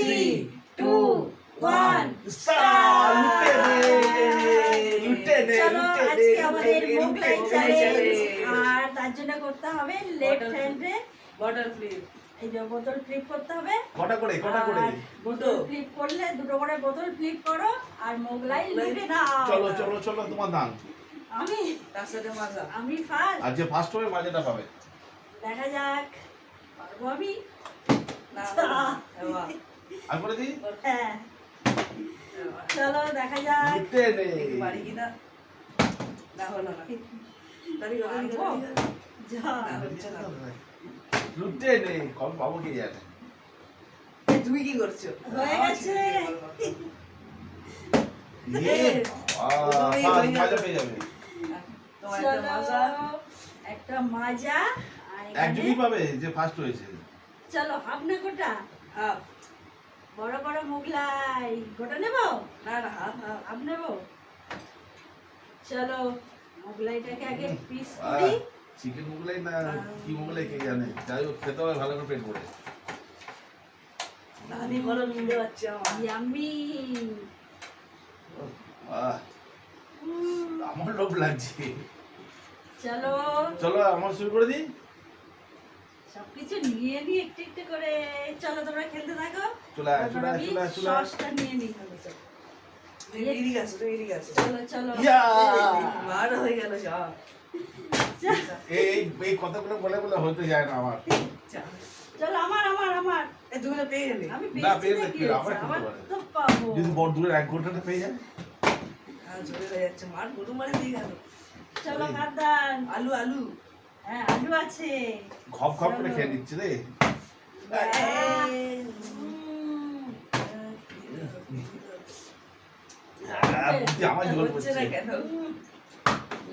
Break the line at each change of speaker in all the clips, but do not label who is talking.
Three two one
Star! লুটে দে, লুটে দে,
চলো আজকে আমাদের মোগলাই চ্যালেঞ্জ আর তার জন্য করতে হবে লেফট হ্যান্ডে
বটল ফ্লিপ
এই যে বোতল ফ্লিপ করতে হবে।
কটা করে কটা করে?
দুটো
ফ্লিপ করলে দুটো করে বোতল ফ্লিপ করো আর মোগলাই লুটে নাও।
চলো চলো চলো তোমার দান।
আমি
তার সাথে মাজা।
আমি ফার্স্ট
আর যে ফার্স্ট হবে মাঝেটা পাবে।
দেখা যাক পারব আমি?
না
আর করে দিই?
হ্যাঁ। চলো দেখা যাক।
লুটে নে
দেখি পারি কিনা না হলো না। তারি হলো
পারব? যা।
না হচ্ছে নে।
কম পাবো কি জানে?
তুমি কি করছ?
হয়ে গেছে।
একটা মাজা।
একটা মাজা। আর এখানে
একজনই পাবে যে ফার্স্ট হয়েছে।
চলো হাফ না গোটা
হাফ।
বড় বড় মোগলাই। গোটা নেব?
না না হাফ
নেব। চলো মোগলাইটাকে আগে পিস করি।
চিকেন মোগলাই না কি মোগলাই কে জানে? যাই হোক খেতে হবে ভালো করে পেট ভরে।
দাদি নিতে পারছি আমার।
ইয়াম্মি।
আমার লোভ লাগছে।
চলো।
চলো আমার শুরু করে দিই।
সবকিছু নিয়ে নি একটু একটু করে চলো তোমরা খেলতে থাকো।
চলে আয়, চলে আয়, চলে আয়,
সসটা নিয়ে নিই।
এদিকে আছো তুমি এদিকে আছো
চলো চলো।
ইয়া!
মার হয়ে গেল যা
এই এই কথাগুলো বলে বলে হতে যায় না আমার।
চলো আমার আমার আমার।
তুমি তো পেয়ে গেলে
আমি
না, পেয়ে
নাকি
আবার
হয়েছে?
খেলতে
আমার
পারে।
তো পাবো।
যদি বড় দূরের এক ঘন্টাটা পেয়ে যায়।
হ্যাঁ চলে যাচ্ছে। মার প্রথম মারে দিয়ে গেল।
চলো কাদান
আলু আলু।
হ্যাঁ আলু আছে।
ঘপ ঘপ করে খেয়ে নিচ্ছে রে। আমার
না কেন?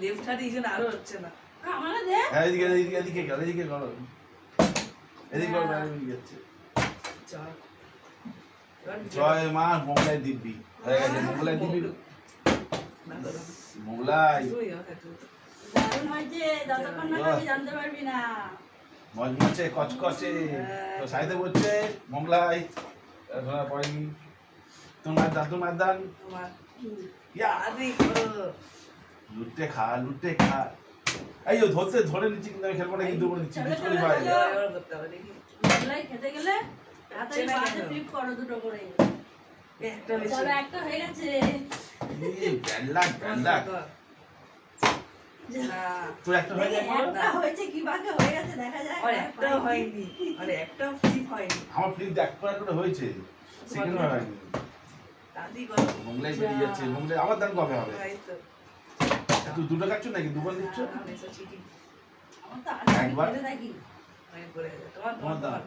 লেফট হাতে এই আরও হচ্ছে না।
আমারও দে।
হ্যাঁ, এদিকে এদিকে এদিকে গেল এদিকে গেল এদিকে গেল এদিকে যাচ্ছে।
চল
জয়। মা মোগলাই দিব্যি। হয়ে গেছে মোগলাই দিব্যি। মোগলাই। মজমচে কচকচে তো সাইডে বলছে মোগলাই ধরা পড়েনি। তোমার দান তোমার দান।
তোমার
ইয়া। লুটে খা লুটে খা। এই ধরতে ধরে নিচ্ছি কিন্তু আমি খেলব না কিন্তু বলে দিচ্ছি পাই
মোগলাই খেতে গেলে তাড়াতাড়ি পাতে
কেন?
করো দুটো করে।
একটা
হয়ে গেছে।
তোর একটা হয়ে যায়
একটা হয়েছে কি ভাগে হয়ে গেছে দেখা যায়
আর একটাও হয়নি আর একটাও ফ্লিপ হয়নি।
আমার ফ্লিপ দেখ করা করে হয়েছে সেকেন্ড বার হয়নি।
দাদি করো
মোগলাই বেরিয়ে যাচ্ছে মোগলাই আবার দাম কবে হবে? তুই দুটো নাকি? দুবার দিচ্ছ একবার?
তোমার
দাঁড়া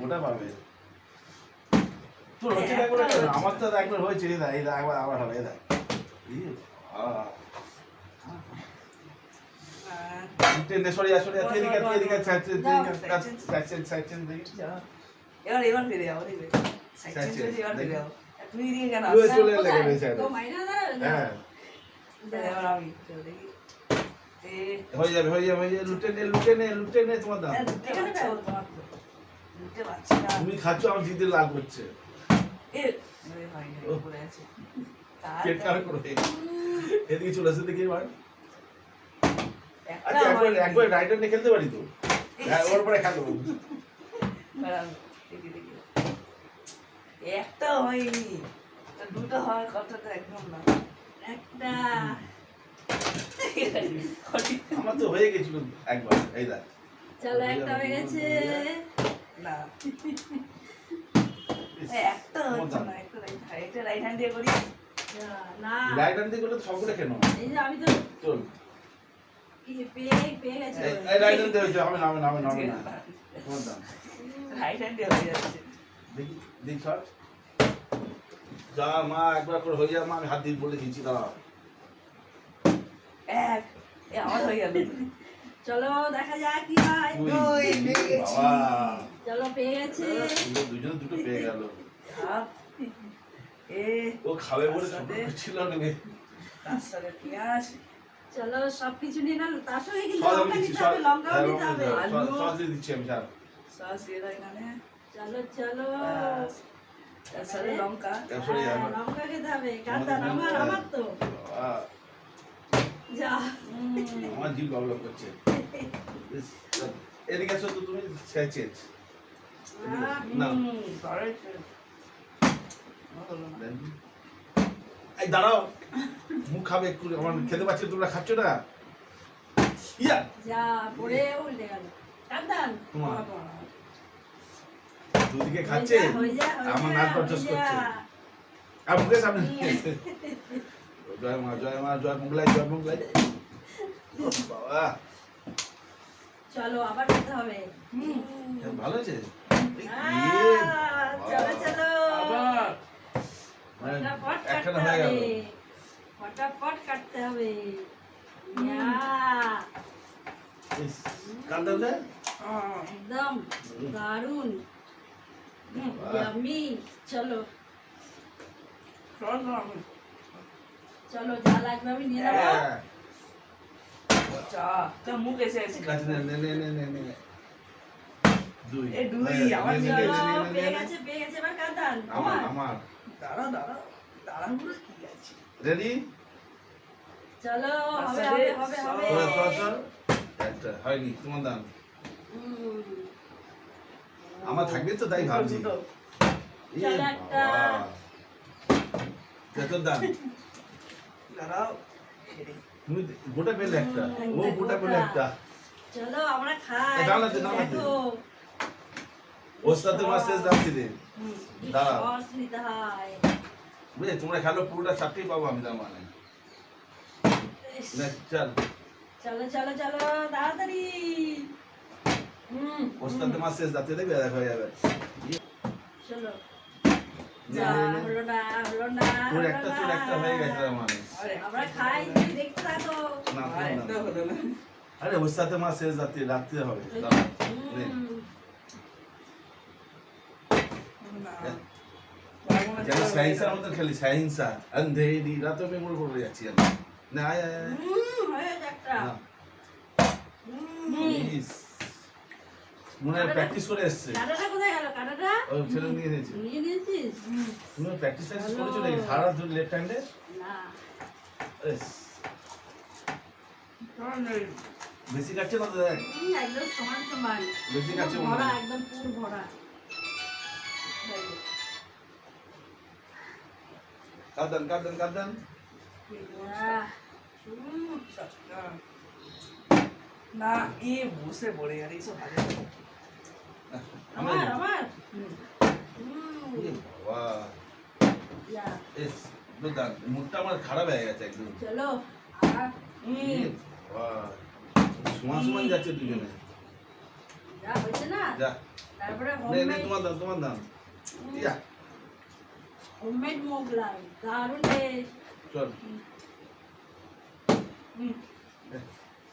গোটা পাবে তোর হচ্ছে না একবার আমার তো একবার হয়েছে এই দেখ এই দেখ একবার আবার হবে এই দেখ। টেনে সরে যা সরে যা তুই এদিকে এদিকে সাইড চেঞ্জ
দাও,
সাইড চেঞ্জ সাইড চেঞ্জ দেখি
এবার এবার ফিরে যাও দেখবে
Side
সাইড
change,
চেঞ্জ এবার ফিরে যাও তুমি এদিকে কেন? আসছো?
চলে এলে
কোথায়?
গেলে সাইডে
তো মাইনা দাঁড়াবে
হ্যাঁ।
এবার আমি দেখি।
হয়ে যাবে হয়ে যাবে হয়ে যাবে। লুটে নে লুটে নে লুটে নে তোমার দাম। তুমি খাচ্ছ আমার জিতে লাভ হচ্ছে। এদিকে চলে আসে দেখি এবার।
একটা
আচ্ছা একবার একবার রাইটার নিয়ে খেলতে পারি তো? হ্যাঁ ওর পরে খেলব।
একটা হয়নি। দুটো হওয়ার কথা তো একদম না।
একটা।
আমার তো হয়ে গেছিল একবার এই দেখ।
চলো একটা হয়ে গেছে।
না। একটা হচ্ছে না একটা রাইট একটা রাইট হ্যান্ড দিয়ে করি।
না
রাইট হ্যান্ড দিয়ে করলে তো সবগুলো কেন
এই যে আমি তো
চল। রাইট হ্যান্ড দিয়ে হয়েছে হবে না হবে না হবে না হবে না। তোমার দাম।
রাইট হ্যান্ড দিয়ে হয়ে যাচ্ছে।
দেখি দেখি শট। যা মা একবার করে হয়ে মা আমি হাত দিয়ে বলে দিচ্ছি দাঁড়াও।
এক এ আমার হয়ে গেল।
চলো দেখা যাক কি হয়।
দুই,
পেয়ে গেছি।
চলো পেয়ে গেছে
সুন্দর দুটো পেয়ে গেল।
এ
ও খাবে বলে ছিল নেবে
তার সাথে পেঁয়াজ।
চলো সব কিছু নিয়ে নাও। তার সঙ্গে কিন্তু লঙ্কা নিতে হবে? লঙ্কাও
হ্যাঁ,
নিতে হবে।
সস- দিয়ে দিচ্ছি আমি ছাড়
সস দিয়ে দাও এখানে।
চলো চলো।
তার সাথে লঙ্কা।
হ্যাঁ,
আমার-
লঙ্কা খেতে হবে। কাঁদান আমার
হ্যাঁ।
আমার তো যা।
আমার জিভ ডেভেলপ করছে এদিকে আসো তো তুমি চেঞ্জ না। এই দাঁড়াও। মুখ খাবে একটু আমার খেতে পাচ্ছি তোমরা খাচ্ছ না? ইয়া।
যা পড়ে উল্টে গেল।
তোমার। দুদিকে খাচ্ছে? আমার নাক করছে। আর মুখের সামনে জয় মা জয় মা জয় মঙ্গলাই জয় বাবা
চলো আবার খেতে হবে।
ভালো আছে এই,
আহ, চলো চলো। ফটাফট কাটতে হবে। ফটাফট কাটতে হবে।
ইস, কার দাও রে?
আহ,
একদম
দারুণ।
ইয়ামি চলো।
চল
চলো যা লাগবে আমি নিয়ে
দুই।
এ, দুই,
হ্যাঁ,
আমার
নে, নে,
চলো,
নে, নে,
চলো
নে,
পেয়ে
নে, নে।
গেছে পেয়ে গেছে এবার কাঁদান
আমার
আমার।
আমার
দাঁড়া দাঁড়া দাঁড়াগুলো কি আছে?
রেডি
চলো হবে হবে হবে হবে।
সর সর সর একটা হয়নি তোমার দাম। আমার থাকবে তো তাই ভাবছি।
একটা।
দাম।
দাঁড়াও।
তুমি গোটা পেলে একটা ও গোটা। পেলে একটা।
চলো আমরা খাই।
দাঁড়াতে, দাঁড়াতে। শেষ দাম দিলে দাঁড়াও।
হয়।
বুঝলে তোমরা খেলো পুরোটা চারটেই পাবো আমি তার মানে। চল।
চলো চলো চলো তাড়াতাড়ি।
সাথে মাছ শেষ দাঁতে দেখবে দেখা হয়ে যাবে।
চলো। যা। হলো না হলো না
তোর একটা। তোর একটা হয়ে গেছে তার মানে।
আর
ওর সাথে মাছ শেষ রাত্রে রাত্রে হবে। হ্যাঁ। যেন খেলি রাতে করে যাচ্ছি আমি না আয় আয় আয়।
হুম, হয়ে যাক একটা।
না,
হুম।
ইস। মনে হয় প্র্যাকটিস করে এসছে। ছেলে নিয়ে নিয়েছে।
নিয়ে
তুমি প্র্যাকটিস ট্যাকটিস লেফট হ্যান্ডে
না।
চল
বেশি কাটছে না তো দেখ
হুম, একদম সমান সমান
বেশি কাটছে মনে
ভরা
হয়।
একদম পুর ভরা
এই যে,
কাঁদান কাঁদান কাঁদান
এই
আহ, হুম,
সবটা। না এ বসে পড়ে গেল এইসব ভালো না।
আমার আমার
হুম।
হুম,
এ বাবা
যা,
এস দুর্দান্ত মুখটা আমার খারাপ হয়ে গেছে একদম।
চলো
বাবা সমান সমান যাচ্ছে দুজনে।
যা হয়েছে না?
যা।
তারপরে
তোমার দাম তোমার দাম ইয়া
হোমমেড মোগলাই দারুণ টেস্ট
চল।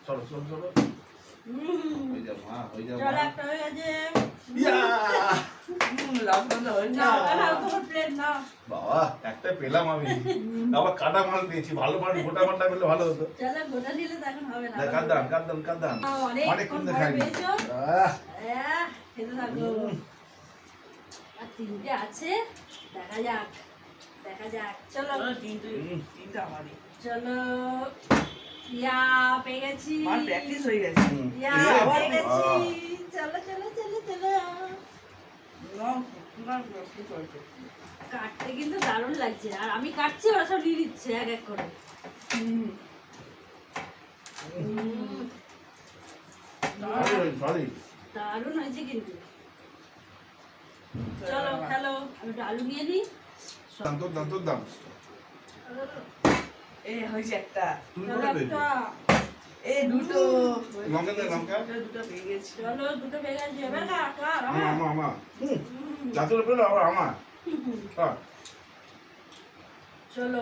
চলো চলো চলো। হয়ে হয়ে
একটা হয়ে গেছে।
ইয়া বাবা একটা পেলাম আমি আবার কাটা মাল পেয়েছি ভালো মাল গোটা মালটা পেলে ভালো হতো
চলো গোটা নিলে তো এখন হবে না
না, কাঁদান কাঁদান কাঁদান অনেকক্ষণ
আর তিনটে আছে দেখা যাক দেখা যাক চলো
চলো, তিনটে আমারই
চলো ইয়া পেয়ে গেছি
আমার প্র্যাকটিস হয়ে গেছে
ইয়া পেয়ে গেছি চলো চলো চলো চলো
না না প্র্যাকটিস হয়েছে
কাটতে কিন্তু দারুণ লাগছে। আর আমি কাটছি ওরা সব নিয়ে নিচ্ছে এক এক করে. দারুণ হয়েছে কিন্তু। চলো খেলো। আমি একটু আলু নিয়ে নিই।
দাম দাম দাম।
এই হয়েছে একটা।
তুমি
চলো
কোথায় পেয়েছ?
একটা।
এই দুটো।
লঙ্কা দে, লঙ্কা।
দুটো দুটো পেয়ে গেছি।
চলো দুটো পেয়ে গেছে। এবার কার কার
আমার।
আমার
পেল আবার
চলো।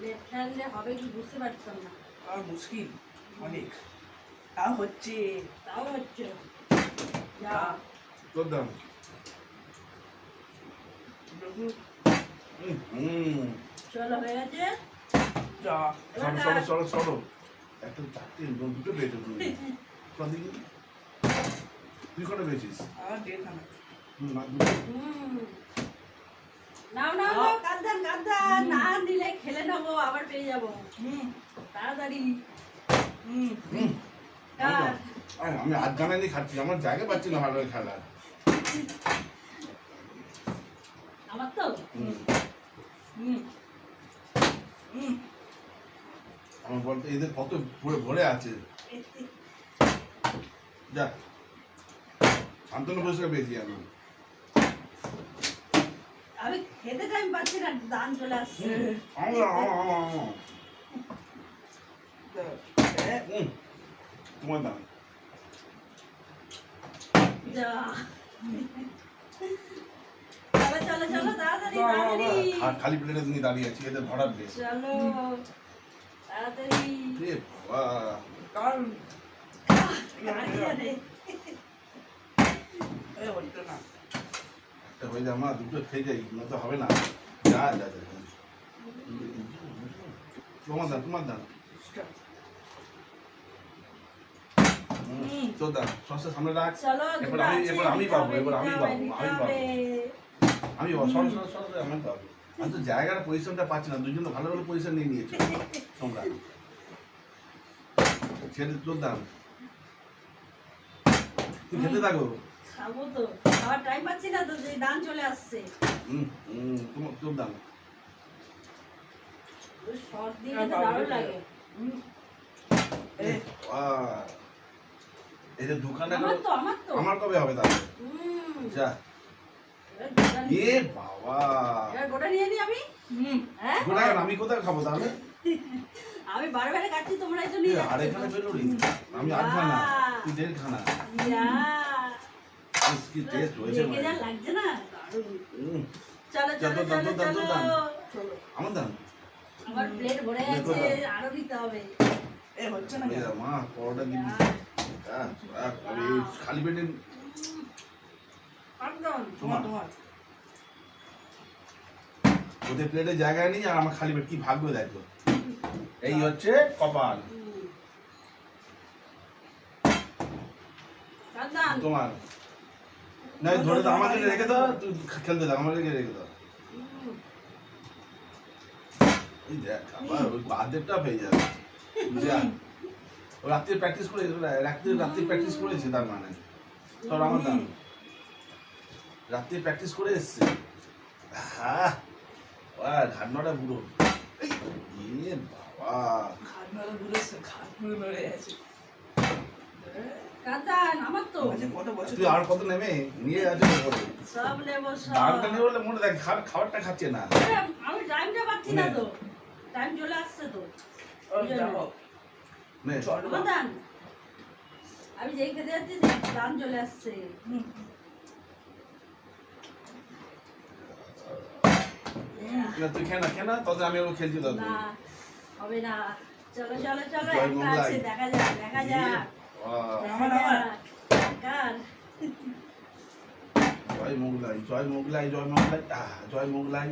লেফট হ্যান্ড হবে কি বুঝতে পারতাম না।
আর মুশকিল অনেক। তা হচ্ছে।
তাও হচ্ছে। যা।
যা।
তোর দাম
দেখুন,
হুম, হুম।
চলো হয়ে গেছে?
যা।
একটা চারটে দুটো পেয়েছ তুমি সব তুই কটা দুটো।
হুম। নাও নাও না নিলে খেলে নেব আবার পেয়ে যাব।
হুম।
তাড়াতাড়ি।
হুম।
হুম,
কার
আরে, আমি হাত নিয়ে খাচ্ছি। আমার জায়গা পাচ্ছি না ভালো খেলার
আমার তো?
হুম,
হুম। হুম।
আমার বলতে এদের কত ভরে ভরে আছে। যা। শান্তনু পুরস্কার পেয়েছি আমি
আমি খেতে টাইম পাচ্ছি না দান চলে আসছে
আমার আমার আমার আমার
হ্যাঁ
হুম, তোমার দাম
যা চলো চলো চলো তাড়াতাড়ি
বাবা,
তাড়াতাড়ি
আর খালি প্লেটে তুমি দাঁড়িয়ে আছি এদের ভরা প্লেট
চলো তাড়াতাড়ি
এ বাবা
কারণ
গাড়ি আনে
এ হচ্ছে না
একটা হয়ে যায় মা দুটো খেয়ে যাই না তো হবে না। যা যা যা। তোমার দাম তোমার
হুম
তোর দাম সস্তা সামনে রাখ। এবার আমি- এবার আমি পাবো, এবার আমি পাবো, আমি পাবো। আমি বাবা সর সর সর সর, আমি পাবো। আমি তো জায়গার পজিশনটা পাচ্ছি না দুজন ভালো ভালো পজিশন নিয়ে নিয়েছে। তোমরা। সেটা তোর দাম তুই খেতে থাকো।
খাব তো। খাওয়ার টাইম পাচ্ছি না তো যে দান চলে আসছে।
হুম হুম তোমার তোর দাম
শর্ট দিয়ে দারুণ লাগে।
হুম।
এই যে দোকানে
আমার তো আমার তো।
আমার কবে হবে তাহলে?
হুম।
যা।
এবার গোটা নিয়ে-
এ বাবা।
গোটা নিয়ে নি আমি?
হুম।
হ্যাঁ?
গোটা আমি কোথায় খাব তাহলে?
আমি বারে বারে কাটছি তোমরা তো
এ,
নিয়ে
আর
যাচ্ছ
এখানে আমি আট খানা তুই দেড় খানা
ইয়া
কি টেস্ট হয়েছে
দেখে যা
ভাই।
লাগছে না। চলো চলো
দাও, দাও,
চলো
দাও, দাও,
চলো।
আমার দাম?
আমার প্লেট ভরে গেছে আরও নিতে হবে।
এ হচ্ছে না
এই
কেন?
যা, মা পরোটা দিবি রাখ, আমি এই খালি পেটে
তোমার। তোমার
ওদের প্লেটে জায়গায় নেই আর আমার খালি পেট কি ভাগ্য দেখো। এই হচ্ছে কপাল। তোমার। না ধরে দাও আমাকে রেখে দাও তুই খেলতে দাও আমাকে রেখে দাও। এই দেখ, আবার ওই বাদেরটা পেয়ে যাবে। ও রাত্রে প্র্যাকটিস করে রাত্রে রাত্রে প্র্যাকটিস করেছে তার মানে। তোর আমার দাম। রাত্রে প্র্যাকটিস করে এসছে। হ্যাঁ ঘাটনাটা বুড়ো। এ বাবা।
নড়ে ঘুরেছে খাট নড়ে নড়ে আছে
কাঁদান আমার তো।
আচ্ছা
তুই আর কত নেমে নিয়ে আছে ওপরে
সব নেব সব।
দামটা নিয়ে বলে মনে দেখ খাবার খাবারটা খাচ্ছে না।
আমি টাইমটা পাচ্ছি না তো। টাইম চলে আসছে তো।
নে?
চল।
আমার আমি যেই খেতে যাচ্ছি সেই চলে আসছে।
না। তুই খেয়ে না খেয়ে না তবে আমি ওকে খেলছি
না হবে না। চলো চলো চলো একটা আছে দেখা যাক দেখা যাক।
আমার,
জয় মোগলাই জয় মোগলাই জয় মোগলাই আহ, জয় মোগলাই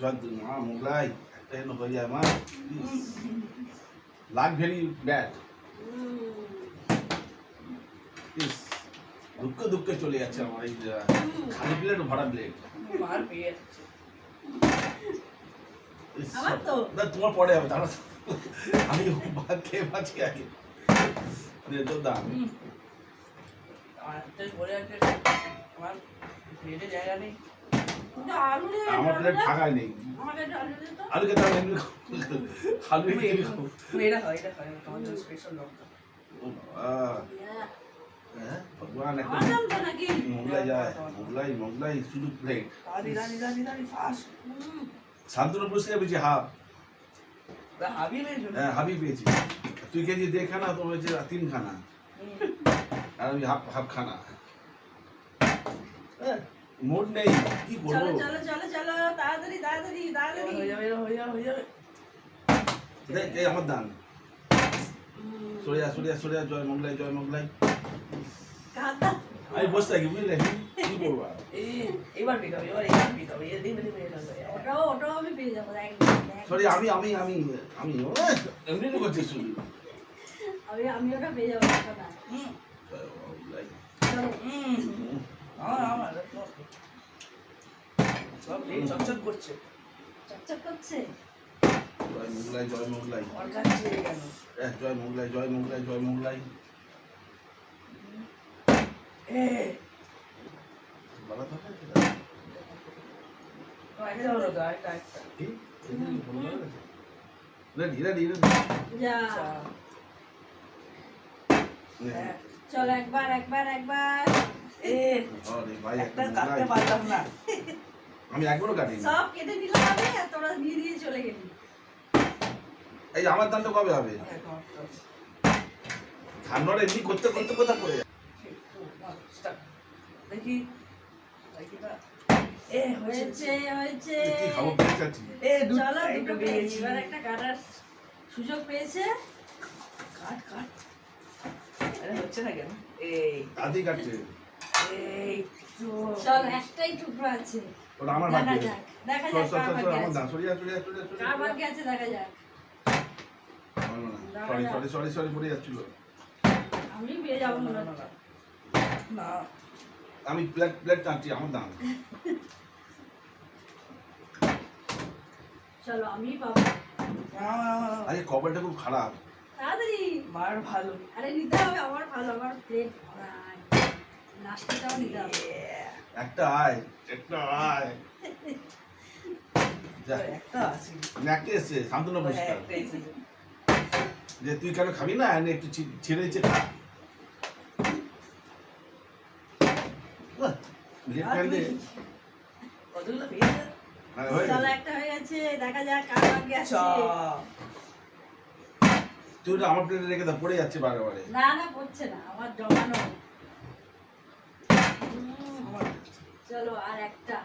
জয় মা মোগলাই একটা এনে হয়ে যায় মা লাগ ভেরি ব্যাড। দুঃখ দুঃখে চলে যাচ্ছে আমার এই খালি প্লেট ভরা প্লেট। তোমার পরে হবে তাহলে আমি ভাত খেয়ে বাঁচি আগে। দাম।
আমার
প্লেট নেই।
দে তো।
হবে এমনি আলু
এটা এটা তোমার জন্য স্পেশাল লঙ্কা
হ্যাঁ ভগবান
দাম
মোগলাই যায় মোগলাই মোগলাই শুধু প্লেট শান্তনু পুরস্কার পেয়েছি হাফ।
হাবি নেই
হ্যাঁ হাফই পেয়েছি। তুই খেয়েছি দেড় খানা তো হয়েছে তিন খানা আর আমি হাফ হাফ খানা মোট নেই কি
চলো
করব?
চলো চলো চলো তাড়াতাড়ি তাড়াতাড়ি তাড়াতাড়ি।
হয়ে যাবে হয়ে যাবে হয়ে যাবে।
দেখ, এই আমার দান। সরে যা সরে যা সরে যা জয় মোগলাই জয় মোগলাই।
কাঁদা।
আমি বসে থাকি বুঝলে? কি করব
এবার পিক এবার এবার পিক হবে এদিন এদিন
ওটাও ওটাও আমি পেয়ে যাব।
সরি আমি আমি আমি আমি এমনি তো করছিস শুধু
আমি আমি ওটা পেয়ে যাব ওটা
হুম। আমার আমার সব এই চকচক করছে।
চকচক করছে?
জয় মোগলাই জয় মোগলাই।
ওর কাছে কেন
এহ, জয় মোগলাই জয় মোগলাই জয় মোগলাই।
এ।
বলা থাকে
একটা হলো তো একটা একটা
রেডি রেডি রেডি।
চলো একবার একবার একবার।
এ
আরে ভাই
একটা
একটা
কাটতে
মোগলাই।
পারলাম না।
আমি একবারও কাটিনি।
সব কেটে নিলাম আমি আর তোরা নিয়ে দিয়ে চলে গেলি।
এই আমার দানটা কবে হবে? ধান্নর এমনি করতে করতে কোথা পড়ে যায়।
দেখি দেখি এ হয়েছে
হয়েছে।
এ
চলো দুটো পেয়েছি এবার একটা কাটার সুযোগ পেয়েছে।
কাট কাট। হচ্ছে না কেন? এই।
দাদি কাটছে।
এই তো।
একটাই টুকরো আছে।
ওটা আমার
দেখা
ভাগ্যে
যাক দেখা
সর
যাক
সর
কার
সর সর
ভাগ্যে
আমার
আছে।
দান সরিয়া সরিয়া সরিয়া
কার ভাগ্যে আছে দেখা যাক।
সরি সরি সরি সরি পড়ে যাচ্ছিল।
আমি যাব
না,
আমি প্লেট প্লেট টানছি আমার দান
চলো আমি পাবো।
আরে কপালটা খুব খারাপ।
মার ভালো।
আরে নিতে হবে আমার ভালো আমার প্লেট নাস্তাটাও নিতে হবে।
একটা আয়। একটা আয়।
একটা আছে।
একটা এসছে শান্তনু পুরস্কার যে তুই কেন খাবি না? এনে একটু ছেড়ে দিচ্ছে খা।
কতগুলো পেয়েছে?
একটা হয়ে গেছে দেখা যাক কার আছে।
তুই ওটা আমার প্লেটে রেখে দাও পড়ে যাচ্ছে বারে বারে।
না না পড়ছে না আমার জমানো চলো আর একটা।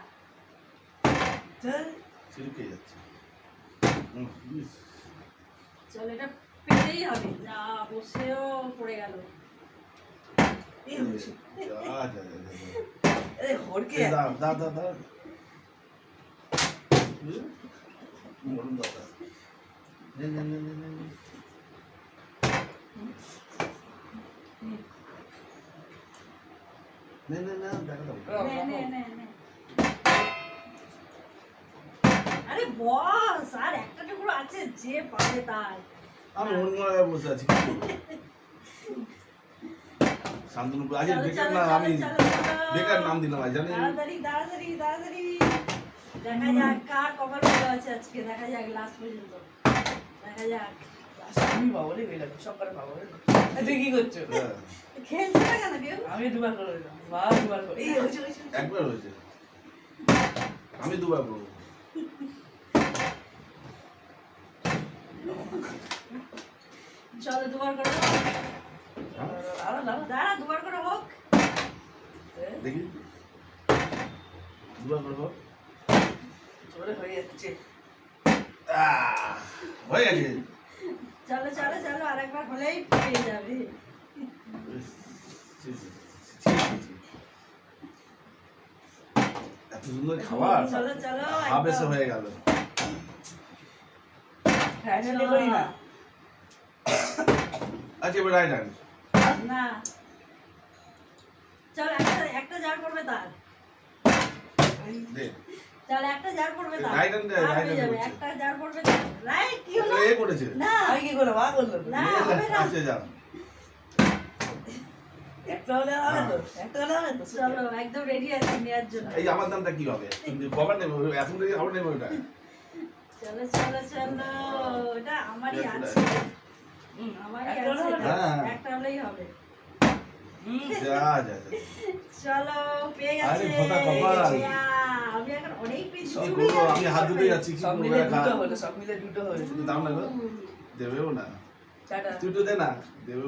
সিরিপ যাচ্ছে।
চলো এটা পেতেই হবে। যা বসেও পড়ে গেল।
এই হয়েছে।
যা, নে, নে, নে, দেখা।
আরে বস আর একটা টুকরো আছে যে তার
আমি অন্য জায়গায় বসে আছি শান্তনু আজ বেকার না আমি
চলো, চলো।
বেকার নাম দিলাম আজ জানি
তাড়াতাড়ি তাড়াতাড়ি তাড়াতাড়ি দেখা যাক কার কপাল ভালো আছে আজকে দেখা যাক লাস্ট পর্যন্ত দেখা যাক
রে সব করে পাবো রে। তুই কি করছ?
হ্যাঁ,
খেলছে না কেন কেউ?
আমি দুবার করে দিলাম বা দুবার করে। এই হয়েছে হয়েছে হয়েছে।
একবার হয়েছে। আমি দুবার করব
চলো দুবার করে হোক।
হ্যাঁ?
আরও না
দাঁড়া দুবার করে হোক।
দেখি। দুবার
জোরে হয়ে যাচ্ছে।
হয়ে গেছে।
চলো চলো চলো আরেকবার হলেই পেয়ে যাবে।
ছি, ছি, ছি, ছি, ছি, ছি। এত সুন্দর খাবার।
চলো চলো
হাফ হয়ে গেল।
করি না।
আচ্ছা এবার রাইট হ্যান্ড
না। চল একটা একটা জার পড়বে তার।
দে।
চল একটা জার পড়বে হয়ে। একটা জার রাইট কি হলো?
এ করেছে
না।
আমি কি করলাম? মা করলাম।
না হবে না।
আচ্ছা যা
একটা হলে হবে তো একটা হলে হবে তো।
চলো একদম রেডি আছি নেওয়ার জন্য।
এই আমার দামটা কি হবে? কবার নেব এখন থেকে খাবার নেব ওটা?
চলো চলো চলো এটা আমারই আছে। আমারই আছে।
হবে?
হ্যাঁ।
একটা হলেই হবে।
যা যা যা।
চলো পেয়ে
আরে
গেছে।
কপাল।
আমি এখন অনেক পেয়েছি।
কি
তুমি
করব
আর
আমি হাত ধুতে যাচ্ছি।
সব মিলে? দুটো হলো সব মিলে দুটো হলো।
দাম না গো। দেবেও না।
টাটা।
তুই তো দে না। দেবে